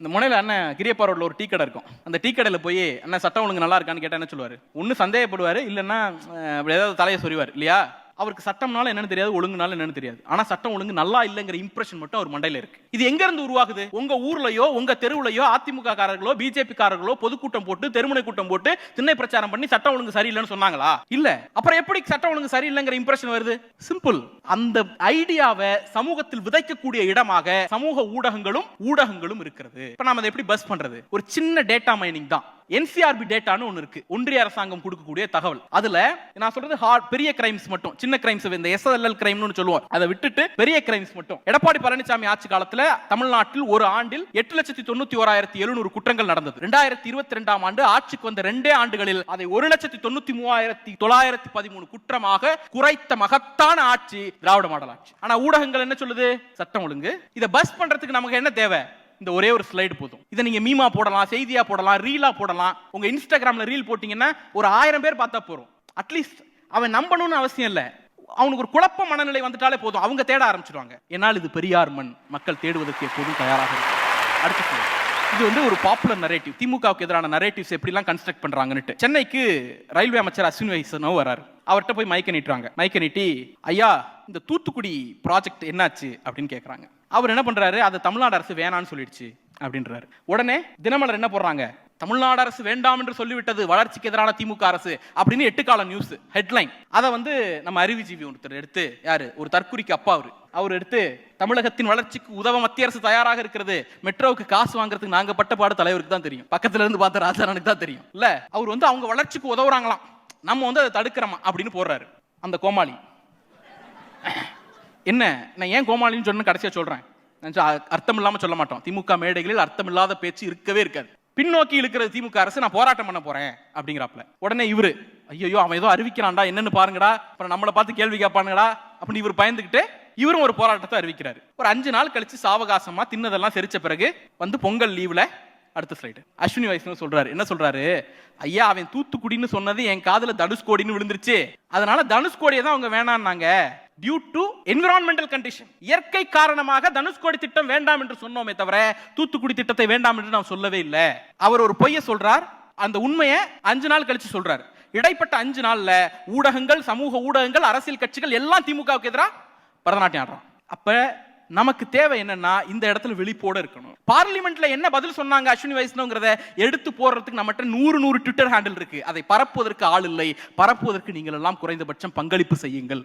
இந்த முனையில் அண்ணன் கிரியப்பா ரோட்ல ஒரு டீ கடை இருக்கும். அந்த டீ கடையில் போய் அண்ணன் சட்டம் ஒழுங்கு நல்லா இருக்கான்னு கேட்டால் என்ன சொல்லுவார்? ஒன்று சந்தேகப்படுவார் இல்லைன்னா அப்படி ஏதாவது தலையை சொறிவார். இல்லையா? அவருக்கு சட்டம்னால என்னன்னு தெரியாது ஒழுங்குனால என்னன்னு தெரியாது. ஆனா சட்டம் ஒழுங்கு நல்லா இல்லைங்கிற இம்ப்ரெஷன் மட்டும் அவர் மண்டையில இருக்கு. இது எங்க இருந்து உருவாகுது? உங்க ஊர்லயோ உங்க தெருவுலயோ அதிமுக காரர்களோ பிஜேபி காரர்களோ பொதுக்கூட்டம் போட்டு தெருமுனை கூட்டம் போட்டு திண்ணை பிரச்சாரம் பண்ணி சட்டம் ஒழுங்கு சரியில்லைன்னு சொன்னாங்களா? இல்ல. அப்புறம் எப்படி சட்டம் ஒழுங்கு சரியில்லைங்கிற இம்ப்ரெஷன் வருது? சிம்பிள் அந்த ஐடியாவை சமூகத்தில் விதைக்கக்கூடிய இடமாக சமூக ஊடகங்களும் ஊடகங்களும் இருக்கிறது. இப்ப நாம அதை எப்படி பஸ் பண்றது? ஒரு சின்ன டேட்டா மைனிங் தான். என்சிஆர்பி டேட்டான்னு ஒன்று இருக்கு. ஒன்றிய அரசாங்கம் கொடுக்கக்கூடிய தகவல். அதுல நான் சொல்றது பெரிய கிரைம்ஸ் மட்டும். சின்ன கிரைம்ஸ் இந்த எஸ்எல்எல் கிரைம்னு சொல்லுவோம். அதை விட்டுட்டு பெரிய கிரைம்ஸ் மட்டும். எடப்பாடி பழனிசாமி ஆட்சி காலத்துல தமிழ்நாட்டில் ஒரு ஆண்டில் எட்டு லட்சத்தி தொண்ணூத்தி ஓராயிரத்தி எழுநூறு குற்றங்கள் நடந்தது. ரெண்டாயிரத்தி இருபத்தி ரெண்டாம் ஆண்டு ஆட்சிக்கு வந்த ரெண்டே ஆண்டுகளில் அதை ஒரு லட்சத்தி தொண்ணூத்தி மூவாயிரத்தி தொள்ளாயிரத்தி பதிமூணு குற்றமாக குறைத்த மகத்தான ஆட்சி திராவிட மாடல் ஆட்சி. ஆனா ஊடகங்கள் என்ன சொல்லுது? சட்டம் ஒழுங்கு. இதை பஸ் பண்றதுக்கு நமக்கு என்ன தேவை? இந்த ஒரே ஒரு ஸ்லைடு போதும். இதை நீங்க மீமா போடலாம் செய்தியா போடலாம் ரீலா போடலாம். உங்க இன்ஸ்டாகிராம்ல ரீல் போட்டீங்கன்னா ஒரு ஆயிரம் பேர் பார்த்தா போறோம். அட்லீஸ்ட் அவன் நம்பணும்னு அவசியம் இல்லை. அவனுக்கு ஒரு குழப்ப மனநிலை வந்துட்டாலே போதும். அவங்க தேட ஆரம்பிச்சிடுவாங்க என்னால் இது பெரியார் மண் மக்கள் தேடுவதற்கு எப்போதும் தயாராக இருக்கு அடுத்த. இது வந்து ஒரு பாப்புலர் நரேட்டிவ் திமுகவுக்கு எதிரான நரேட்டிவ்ஸ் எப்படிலாம் கன்ஸ்ட்ரக்ட் பண்றாங்கன்னுட்டு. சென்னைக்கு ரயில்வே அமைச்சர் அஸ்வினி வைசனோ வராரு. அவர்கிட்ட போய் மைக்க நீட்டுறாங்க மைக்க நீட்டி ஐயா இந்த தூத்துக்குடி ப்ராஜெக்ட் என்னாச்சு? அப்படின்னு கேட்குறாங்க அவர் என்ன பண்றாரு? அதை தமிழ்நாடு அரசு வேணான்னு சொல்லிடுச்சு. அப்படின்றாரு. உடனே தினமலர் என்ன போடுறாங்க? தமிழ்நாடு அரசு வேண்டாம் என்று சொல்லிவிட்டது வளர்ச்சிக்கு எதிரான திமுக அரசு அப்படின்னு எட்டு கால நியூஸ் ஹெட்லைன் அதை வந்து நம்ம அறிவுஜீவி ஒருத்தர் எடுத்து யாரு? ஒரு தற்குறிக்கு அப்பா அவரு. அவர் எடுத்து தமிழகத்தின் வளர்ச்சிக்கு உதவ மத்திய அரசு தயாராக இருக்கிறது. மெட்ரோவுக்கு காசு வாங்குறதுக்கு நாங்க பட்ட பாடு தலைவருக்கு தான் தெரியும். பக்கத்துல இருந்து பார்த்த ராஜாரானுக்கு தான் தெரியும். இல்ல அவர் வந்து அவங்க வளர்ச்சிக்கு உதவுறாங்களாம். நம்ம வந்து அதை தடுக்கிறோமா அப்படின்னு போடுறாரு. அந்த கோமாளி. என்ன? நான் ஏன் கோமாளின்னு சொன்னு கடைசியா சொல்றேன். அர்த்தம் இல்லாம சொல்ல மாட்டோம். திமுக மேடைகளில் அர்த்தம் இல்லாத பேச்சு இருக்கவே இருக்காது. பின்னோக்கி இருக்கிற திமுக அரசு நான் போராட்டம் பண்ண போறேன் அப்படிங்கிறாப்ல உடனே இவரு ஐயோ அவன் ஏதோ அறிவிக்கிறான்டா என்னன்னு பாருங்கடா அப்புறம் நம்மளை பார்த்து கேள்வி கேட்பானுங்கடா அப்படின்னு இவர் பயந்துகிட்டு இவரும் ஒரு போராட்டத்தை அறிவிக்கிறாரு. ஒரு அஞ்சு நாள் கழிச்சு சாவகாசமா தின்னதெல்லாம் செரிச்ச பிறகு வந்து பொங்கல் லீவ்ல அடுத்த ஸ்லைடு அஸ்வினி வைஷ்ணவ் சொல்றாரு என்ன சொல்றாரு? ஐயா அவன் தூத்துக்குடின்னு சொன்னது என் காதல தனுஷ்கோடின்னு விழுந்துருச்சு. அதனால தனுஷ்கோடியை தான் அவங்க வேணான்னாங்க. டியூ டு என்விரான்மெண்டல் கண்டிஷன் இயற்கை காரணமாக தனுஷ்கோடி திட்டம் வேண்டாம் என்று சொன்னோமே தவிர தூத்துக்குடி திட்டத்தை வேண்டாம் என்று நாம் சொல்லவே இல்லை. அவர் ஒரு பொய்யை சொல்றார். அந்த உண்மையை அஞ்சு நாள் கழிச்சு சொல்றாரு. இடைப்பட்ட அஞ்சு நாள்ல ஊடகங்கள் சமூக ஊடகங்கள் அரசியல் கட்சிகள் எல்லாம் திமுகவுக்கு எதிராக பரதநாட்டியம் ஆடுறான் அப்ப நமக்கு தேவை என்னன்னா இந்த இடத்துல வெளிப்போட இருக்கணும். பார்லிமெண்ட்ல என்ன பதில் சொன்னாங்க அஸ்வினி வைஷ்ணவங்கிறத எடுத்து போடுறதுக்கு நம்மகிட்ட நூறு நூறு ட்விட்டர் ஹேண்டில் இருக்கு. அதை பரப்புவதற்கு ஆள் இல்லை. பரப்புவதற்கு நீங்கள் எல்லாம் குறைந்தபட்சம் பங்களிப்பு செய்யுங்கள்.